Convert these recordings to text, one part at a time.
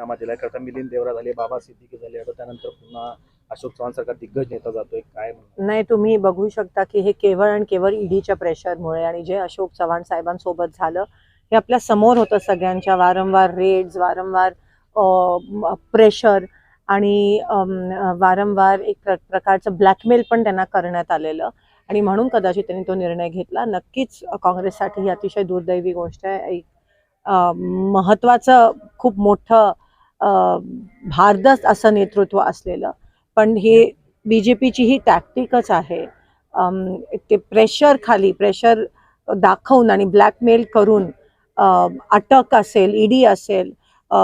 राजीनामा दिलाय. करता मिलिंद देवरा झाले बाबा सिद्दीकी झाले आता त्यानंतर पुन्हा अशोक चव्हाण सारखा दिग्गज नेता जातोय काय नाही तुम्ही बघू शकता की हे केवळ आणि केवळ ईडीच्या प्रेशरमुळे आणि जे अशोक चव्हाण साहेबांसोबत झालं हे आपल्यासमोर होतं सगळ्यांच्या. वारंवार रेड्स वारंवार प्रेशर आणि वारंवार एक प्र प्रकारचं ब्लॅकमेल पण त्यांना करण्यात आलेलं. आणि म्हणून कदाचित त्यांनी तो निर्णय घेतला. नक्कीच काँग्रेससाठी ही अतिशय दुर्दैवी गोष्ट आहे. एक महत्त्वाचं खूप मोठं भारदस्त असं नेतृत्व असलेलं. पण हे बी जे पीची ही टॅक्टिकच आहे. ते प्रेशर खाली प्रेशर दाखवून आणि ब्लॅकमेल करून अटक असेल ईडी असेल अ,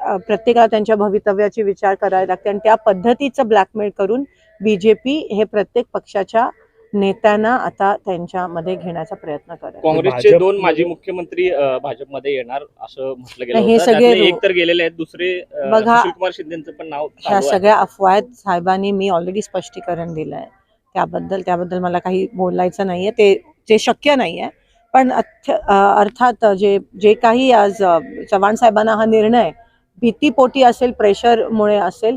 अ, प्रत्येकाला त्यांच्या भवितव्याची विचार करायला लागते आणि त्या पद्धतीचं ब्लॅकमेल करून बी जे पी हे प्रत्येक पक्षाच्या नेत्यांना आता त्यांच्यामध्ये घेण्याचा प्रयत्न करेल काँग्रेसचे दोन माजी मुख्यमंत्री भाजपमध्ये येणार असं म्हटलं गेलं हे होतं. सगळे एक तर गेलेले आहेत दुसरे बघा, सुशीलकुमार शिंदेचं पण नाव ह्या. सगळ्या अफवा आहेत साहेबांनी मी ऑलरेडी स्पष्टीकरण दिलं आहे. त्याबद्दल त्याबद्दल मला काही बोलायचं नाही आहे ते जे शक्य नाही आहे पण अर्थात जे जे काही आज चव्हाण साहेबांना हा निर्णय भीतीपोटी असेल प्रेशरमुळे असेल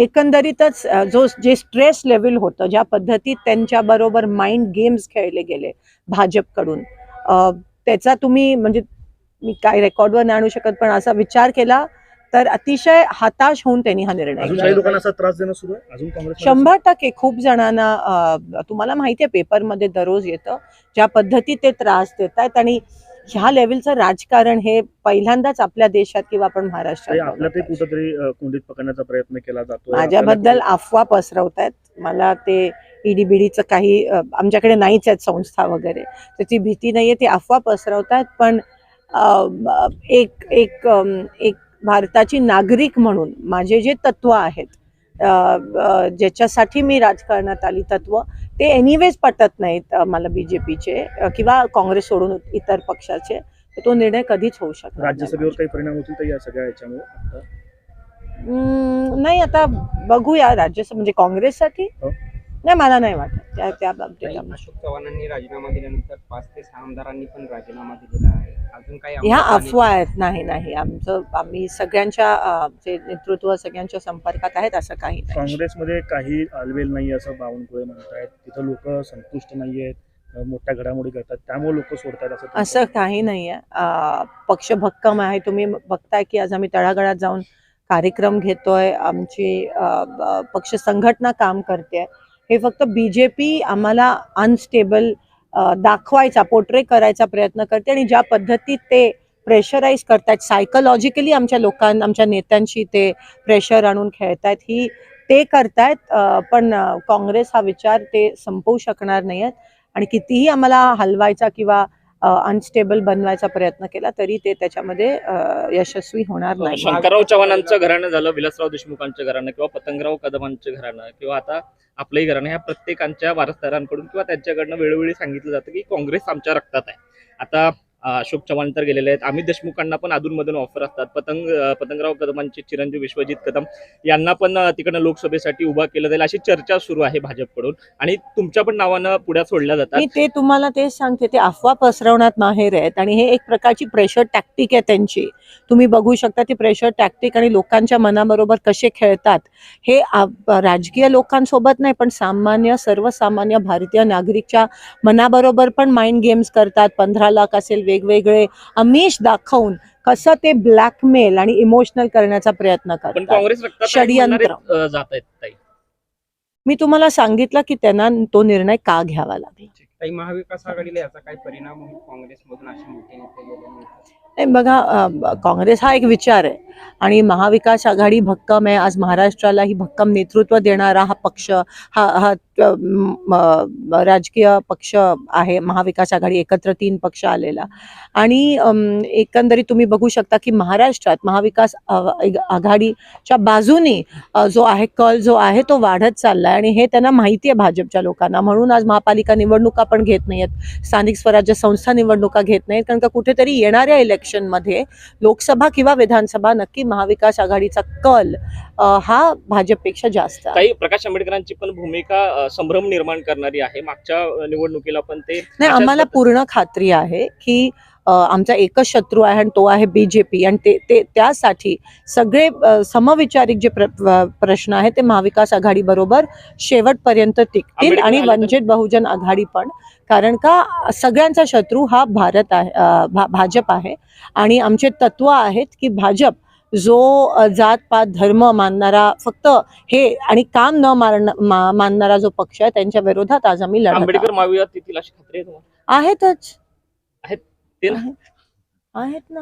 एकंदरीतच जो जे स्ट्रेस लेवल होतं ज्या पद्धतीत त्यांच्याबरोबर माइंड गेम्स खेळले गेले भाजपकडून त्याचा तुम्ही म्हणजे मी काय रेकॉर्डवर नाही आणू शकत पण असा विचार केला तर अतिशय हताश होऊन त्यांनी हा निर्णय शंभर टक्के. खूप जणांना तुम्हाला माहिती आहे पेपरमध्ये दररोज येतं ज्या पद्धतीत ते त्रास देत आहेत आणि ह्या लेवलचं राजकारण हे पहिल्यांदाच आपल्या देशात किंवा आपण महाराष्ट्रात आपल्यातही बघतोय. कुठंतरी अं, कोंडीत पकडण्याचा प्रयत्न केला जातो माझ्याबद्दल अफवा पसरवतायत. मला ते ईडी बीडीचं काही अ, आमच्याकडे नाहीच आहेत संस्था वगैरे. त्याची भीती नाहीये ते अफवा पसरवतायत. पण अ, ब- एक एक अम, एक भारताची नागरिक म्हणून माझे जे तत्व आहेत अ, ज्याच्यासाठी मी राजकारणात आली तत्व ते एनिवेज पटत नाहीत मला बीजेपीचे किंवा काँग्रेस सोडून इतर पक्षाचे. तर तो निर्णय कधीच होऊ शकतो राज्यसभेवर काही परिणाम होतील तर या सगळ्या याच्यामुळे नाही आता बघूया राज्यसभा म्हणजे काँग्रेससाठी? हो. नाही मला नाही वाटत. त्या त्या बाबतीत आम्हाला. अशोक चव्हाणांनी राजीनामा दिल्यानंतर पाच ते सहा आमदारांनी पण राजीनामा दिलेला आहे. अजून काही ह्या अफवा आहेत. नाही नाही. आमचं आम्ही सगळ्यांच्या अ, जे नेतृत्व सगळ्यांच्या संपर्कात आहेत असं काही नाही. काँग्रेसमध्ये काही आलवेल नाही असं बावनकुळे म्हणतायत. तिथं लोक संतुष्ट नाही आहेत. मोठ्या घडामोडी करतात. त्यामुळे लोक सोडतात असं असं काही नाही आहे. पक्ष भक्कम आहे. तुम्ही बघताय की आज आम्ही तळागाळात जाऊन कार्यक्रम घेतोय. आमची अ, ब- पक्ष संघटना काम करते. हे फक्त बी जे पी आम्हाला अनस्टेबल दाखवायचा पोर्ट्रे करायचा प्रयत्न करते आणि ज्या पद्धतीत ते प्रेशराईज करतायत सायकोलॉजिकली आमच्या लोकांना आमच्या नेत्यांशी ते प्रेशर आणून खेळतायत ही ते करतायत पण काँग्रेस हा विचार ते संपवू शकणार नाही आहेत आणि कितीही आम्हाला हलवायचा किंवा अनस्टेबल बनवायचा प्रयत्न केला तरी ते त्याच्यामध्ये यशस्वी होणार नाही. शंकरराव चव्हाणांचं घराणं झालं विलासराव देशमुखांचं घराणं किंवा पतंगराव कदमांचं घराणं किंवा आता आपलंही घराणं ह्या प्रत्येकांच्या वारसदारांकडून किंवा त्यांच्याकडनं वेळोवेळी सांगितलं जातं की काँग्रेस आमच्या रक्तात आहे. आता अशोक चव्हाण तर गेलेले आहेत. अमित देशमुखांना पण अधूनमधून ऑफर असतात. पतंग पतंगराव कदमांचे चिरंजीव विश्वजित कदम यांना पण तिकडनं लोकसभेसाठी उभा केलं जाईल अशी चर्चा सुरू आहे भाजपकडून. आणि तुमच्या पण नावानं पुढ्या सोडल्या जातात. ते तुम्हाला तेच सांगते. ते अफवा पसरवण्यात माहेर आहेत. आणि हे एक प्रकारची प्रेशर टॅक्टिक आहे त्यांची. तुम्ही बघू शकता ती प्रेशर टॅक्टिक आणि लोकांच्या मनाबरोबर कसे खेळतात हे राजकीय लोकांसोबत नाही पण सामान्य सर्वसामान्य भारतीय नागरिकच्या मनाबरोबर पण माइंड गेम्स करतात. पंधरा लाख असेल वेगवेगळे अमिष दाखवून कसं ते ब्लॅकमेल आणि इमोशनल करण्याचा प्रयत्न पण करतात काँग्रेस रक्तात षडयंत्र. जात आहेत ताई. मी तुम्हाला सांगितलं की त्यांना तो निर्णय का घ्यावा लागला? काही महाविकास आघाडीला याचा काही परिणाम होईल काँग्रेसमधून असे मोठे नेते गेल्यानंतर नाही बघा काँग्रेस हा एक विचार आहे. आणि महाविकास आघाडी भक्कम आहे. आज महाराष्ट्राला ही भक्कम नेतृत्व देणारा हा पक्ष हा हा राजकीय पक्ष आहे. महाविकास आघाडी एकत्र तीन पक्ष आलेला. आणि एकंदरीत तुम्ही बघू शकता की महाराष्ट्रात महाविकास आघाडीच्या बाजूने जो आहे कल जो आहे तो वाढत चाललाय. आणि हे त्यांना माहिती आहे भाजपच्या लोकांना. म्हणून आज महापालिका निवडणुका पण घेत नाहीयेत. स्थानिक स्वराज्य संस्था निवडणुका घेत नाहीत कारण का कुठेतरी येणाऱ्या इलेक्शनमध्ये लोकसभा किंवा विधानसभा नक्की महाविकास आघाडीचा कल हा भाजपपेक्षा जास्त काही प्रकाश आंबेडकरांची पण भूमिका संभ्रम निर्माण करणारी आहे. मागच्या निवडणुकीला पण ते नाही आम्हाला पूर्ण खात्री आहे की आमचा एकच शत्रू आहे आणि तो आहे बीजेपी आणि ते ते त्यासाठी सगळे समविचारिक जे प्र, प्रश्न आहेत ते महाविकास आघाडी बरोबर शेवटपर्यंत टिकतील आणि वंचित बहुजन आघाडी पण. कारण का सगळ्यांचा शत्रू हा भारत आहे भा- भाजप आहे. आणि आमचे तत्व आहेत की भाजप जो जात पात धर्म मानणारा फक्त हे आणि काम न मारण मानणारा जो पक्ष आहे त्यांच्या विरोधात आज आम्ही लढत आंबेडकर आहे आहेतच. आहेत ते ना? आहेत ना